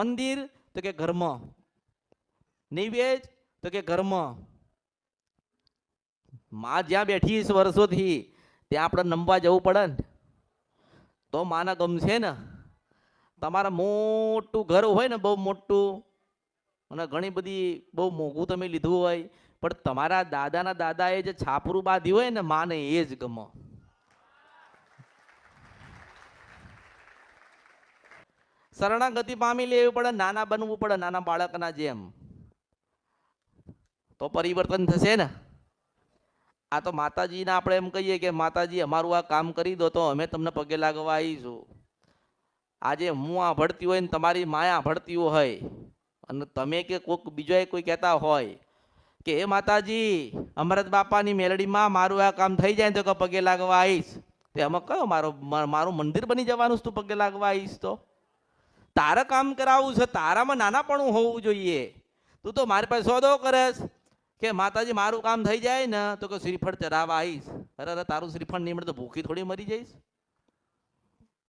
મંદિર તો કે ઘરમાં. નિવેજ તો કે ઘરમાં. માં જ્યાં બેઠી વર્ષોથી, ત્યાં આપણે નમવા જવું પડે ને. તો માના ગમશે ને, તમારા મોટું ઘર હોય ને બહુ મોટું, અને ઘણી બધી બહુ મોંઘું તમે લીધું હોય, પણ તમારા દાદાના દાદાએ જે છાપરું બાંધ્યું હોય ને માને એ જ ગમે. શરણાગતિ પામી લેવી પડે, નાના બનવું પડે, નાના બાળકના જેમ. તો પરિવર્તન થશે ને? આ તો માતાજીને આપણે એમ કહીએ કે માતાજી, અમારું આ કામ કરી દો તો અમે તમને પગે લાગવા આવીશું. આજે હું આ ભળતી હોય ને તમારી માયા ભળતી હોય. અને તમે કે કોઈક બીજો કોઈ કહેતા હોય કે, એ માતાજી, અમરત બાપાની મેલડીમાં મારું આ કામ થઈ જાય તો કે પગે લાગવા આવીશ. તે અમે કયો મારો, મારું મંદિર બની જવાનું તું પગે લાગવા આવીશ તો? તારે કામ કરાવવું છે, તારામાં નાનાપણું હોવું જોઈએ. તું તો મારી પાસે સોદો કરેશ કે માતાજી, મારું કામ થઈ જાય ને, તો કે શ્રીફળ ચરાવવા આવીશ. અરે અરે, તારું શ્રીફળ નહીં મળે તો ભૂખી થોડી મરી જઈશ.